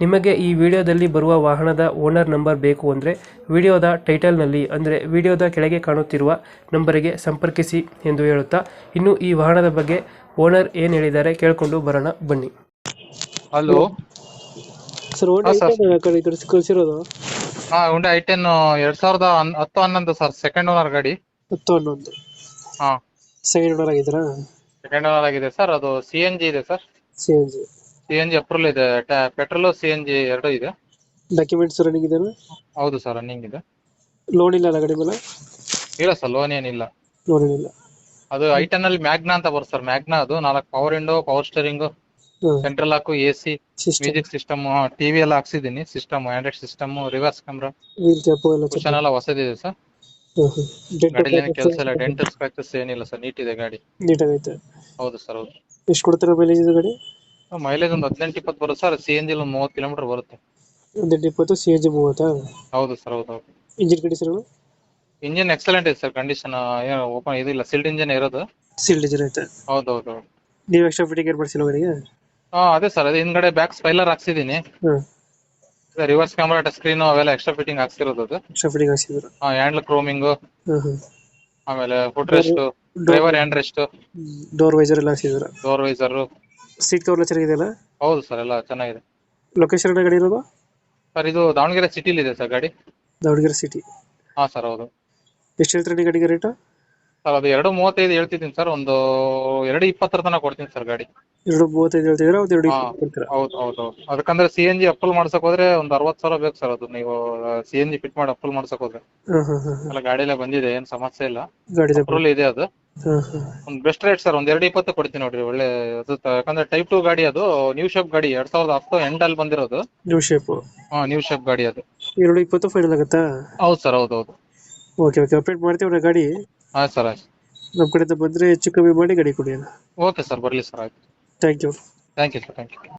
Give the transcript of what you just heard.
ನಿಮಗೆ ಈ ವಿಡಿಯೋದಲ್ಲಿ ಬರುವ ವಾಹನದ ಓನರ್ ನಂಬರ್ ಬೇಕು ಅಂದರೆ ವಿಡಿಯೋದ ಟೈಟಲ್ನಲ್ಲಿ ಅಂದರೆ ವಿಡಿಯೋದ ಕೆಳಗೆ ಕಾಣುತ್ತಿರುವ ನಂಬರಿಗೆ ಸಂಪರ್ಕಿಸಿ ಎಂದು ಹೇಳುತ್ತಾ ಇನ್ನು ಈ ವಾಹನದ ಬಗ್ಗೆ ಓನರ್ ಏನು ಹೇಳಿದ್ದಾರೆ ಕೇಳಿಕೊಂಡು ಬರೋಣ ಬನ್ನಿ. ಹಲೋ. ಸರ್ ಹಾ, sir. ಕಳಿಸಿರೋದು ಹಾ ಹುಂಡೆ ಐ ಟೆನ್ ಎರಡ್ ಸಾವಿರದ ಹನ್- ಹತ್ತು ಹನ್ನೊಂದು ಸರ್ ಸೆಕೆಂಡ್ ಓನರ್ ಗಾಡಿ. ಹತ್ತು ಹನ್ನೊಂದು. ಹಾ. ಸೆಕೆಂಡ್ ಓನರ್ ಆಗಿದ್ದೀರಾ? ಸೆಕೆಂಡ್ ಓನರ್ ಆಗಿದೆ ಸರ್ ಅದು ಸಿ ಎನ್ ಜಿ ಇದೆ sir. C N G C N G approval ಇದೆ. ಪೆಟ್ರೋಲ್ ಸಿಎನ್ಜಿ ಎನ್ ಜಿ ಎರಡು ಇದೆ. ಡಾಕ್ಯುಮೆಂಟ್ಸ್ ರನ್ನಿಂಗ್ ಇದೆ ಹೌದು ಸರ್ ರನ್ನಿಂಗ್ ಇದೆ. ಲೋನ್ ಇಲ್ಲ ಅಲ್ಲ ಗಾಡಿ ಮೇಲೆ? ಇಲ್ಲ ಸರ್ ಲೋನ್ ಏನಿಲ್ಲ. ಲೋನ್ ಇಲ್ಲ ಅದು ಐ ಟೆನ್ ಅಲ್ಲಿ ಮ್ಯಾಗ್ನಾ ಅಂತ ಬರುತ್ತೆ ಸರ್ ಮ್ಯಾಗ್ನಾ ಅದು. ನಾಲ್ಕು power window power steering central ಹಾಕು A C system music system TV ಎಲ್ಲ ಹಾಕ್ಸಿದ್ದೀನಿ. System android system reverse camera wheel cap ಎಲ್ಲ ಕುಶನ್ ಎಲ್ಲ ಹೊಸದಿದೆ ಸರ್. ಗಾಡಿಲಿ ಏನು ಕೆಲಸ ಇಲ್ಲ ಡೆಂಟಲ್ ಸ್ಕ್ರಾಚಸ್ ಏನಿಲ್ಲ ಸರ್ ನೀಟ್ ಇದೆ ಗಾಡಿ. ನೀಟಾಗೈತೆ. ಹೌದು ಸರ್ ಹೌದು. ಎಷ್ಟು ಕೊಡ್ತಾರೆ ಮೈಲೇಜ್ ಇದು ಗಾಡಿ? ಮೈಲೇಜ್ ಒಂದು ಹದಿನೆಂಟು ಇಪ್ಪತ್ತು ಬರುತ್ತೆ ಸರ್ ಸಿ ಎನ್ ಜಿ ಒಂದು ಮೂವತ್ತು ಕಿಲೋಮೀಟರ್ ಬರುತ್ತೆ. ಒಂದೆಂಟು ಇಪ್ಪತ್ತು ಸಿ ಎನ್ ಜಿ ಮೂವತ್ತಾ? ಹೌದು ಸರ್ ಹೌದು ಹೌದು. ಇಂಜಿನ್ ಕಂಡೀಷನ್ ಇಂಜಿನ್ ಎಕ್ಸಲೆಂಟ್ ಇದೆ ಸರ್ ಕಂಡೀಷನ್ ಏನು ಓಪನ್ ಇದಿಲ್ಲ ಸಿಲ್ಡ್ ಇಂಜಿನ್ ಇರೋದು. ಸಿಲ್ಡ್ ಇಂಜಿನ್ ಐತೆ. ಹೌದು ಹೌದು ಹೌದು. ನೀವು ಎಕ್ಸ್ಟ್ರಾ ಫಿಟ್ಟಿಂಗ್ ಏನು ಮಾಡಿಸಿಲ್ಲ ಗಾಡಿಗೆ ಹಾ ಅದೇ ಸರ್ ಅದೇ ಹಿಂದ್ಗಡೆ ಬ್ಯಾಕ್ ಸ್ಪೈಲರ್ ಹಾಕ್ಸಿದ್ದೀನಿ ಹಾಂ ರಿವರ್ಸ್ ಕ್ಯಾಮ್ರಾ ಟಚ್ ಸ್ಕ್ರೀನ್ ಅವೆಲ್ಲ ಎಕ್ಸ್ಟ್ರಾ ಫಿಟ್ಟಿಂಗ್ ಹಾಕ್ಸಿರೋದು ಅದು. ಎಕ್ಸ್ಟ್ರಾ ಫಿಟ್ಟಿಂಗ್ ಹಾಕ್ಸಿದ್ರು. ಹ್ಯಾಂಡ್ಲ್ ಕ್ರೋಮಿಂಗ್ ಹಾಂ ಹಾಂ ಆಮೇಲೆ foot rest driver hand rest door visor ಎಲ್ಲ ಹಾಕ್ಸಿದ್ರು. ಡೋರ್ ವೈಸರ್ ಸೀಟ್ ಕವರ್ ಎಲ್ಲ ಚೆನ್ನಾಗಿದೆಯಲ್ಲ ಹೌದು ಸರ್ ಎಲ್ಲ ಚೆನ್ನಾಗಿದೆ. ಲೊಕೇಶನ್ ಗಾಡಿ ಇರೋದು? ಸರ್ ಇದು ದಾವಣಗೆರೆ ಸಿಟಿಲಿ ಇದೆ ಸರ್ ಗಾಡಿ. ದಾವಣಗೆರೆ ಸಿಟಿ ಹಾ ಸರ್ ಹೌದು. ಎಷ್ಟು ಹೇಳ್ತಾರೆ ನೀವು ಗಾಡಿಗೆ ರೇಟು ಸರ್ ಅದು ಎರಡು ಮೂವತ್ತೈದು ಹೇಳ್ತಿದ್ದೀನಿ ಸರ್ ಒಂದು ಎರಡು ಇಪ್ಪತ್ತರ ತನಕ ಕೊಡ್ತೀನಿ ಸರ್ ಗಾಡಿ. ಎರಡು ಮೂವತ್ತೈದು ಹೇಳ್ತಿದ್ರೆ ಒಂದು ಎರಡು ಹಾ. ಇಪ್ಪತ್ತು ಕೊಡ್ತೀರಾ? ಹೌದು ಹೌದು ಹೌದು. ಅದಕ್ಕಂದ್ರೆ ಸಿ ಎನ್ ಜಿ ಅಪ್ರೂವ್ ಮಾಡ್ಸಕ್ ಹೋದ್ರೆ ಒಂದು ಅರವತ್ ಸಾವಿರ ಬೇಕು ಸರ್ ಅದು. ನೀವು ಸಿ ಎನ್ ಜಿ ಫಿಟ್ ಮಾಡಿ ಅಪ್ರೂವ್ ಮಾಡ್ಸಕ್ ಹೋದ್ರೆ. ಹಾಂ ಹಾಂ ಹಾಂ ಎಲ್ಲ ಗಾಡಿಯಲ್ಲೇ ಬಂದಿದೆ ಏನು ಸಮಸ್ಯೆ ಇಲ್ಲ. ಗಾಡಿ ಅಪ್ರೂವಲ್ ಇದೆ ಅದು. ಒಂದ್ ಬೆಸ್ಟ್ ರೇಟ್ ಸರ್ ಒಂದ್ ಎರಡು ಇಪ್ಪತ್ತು ಕೊಡ್ತೀನಿ ನೋಡ್ರಿ ಒಳ್ಳೆ ಅದು ತ- ಯಾಕಂದ್ರೆ ಟೈಪ್ ಟು ಗಾಡಿ ಅದು ನ್ಯೂ ಶೇಪ್ ಗಾಡಿ ಎರಡ್ ಸಾವಿರದ ಹತ್ತು ಎಂಡ್ ಅಲ್ಲಿ ಬಂದಿರೋದು. ನ್ಯೂ ಶೇಪು ಹಾ ನ್ಯೂ ಶೇಪ್ ಗಾಡಿ ಅದು. ಎರಡು ಇಪ್ಪತ್ತು ಫೈನಲ್ ಆಗುತ್ತಾ? ಹೌದು ಸರ್ ಹೌದು ಹೌದು. ಓಕೆ ಓಕೆ ಅಪ್ಡೇಟ್ ಮಾಡ್ತೀವಿ ನಾ ಗಾಡಿ. ಆಯ್ತು ಸರ್ ಆಯ್ತು. ನಮ್ಮ ಕಡೆಯಿಂದ ಬಂದರೆ ಹೆಚ್ಚು ಕಮ್ಮಿ ಮಾಡಿ ಗಾಡಿ ಕೊಡಿ ಓಕೆ ಸರ್ ಬರ್ಲಿ ಸರ್ ಆಯ್ತು. Thank you thank you sir thank you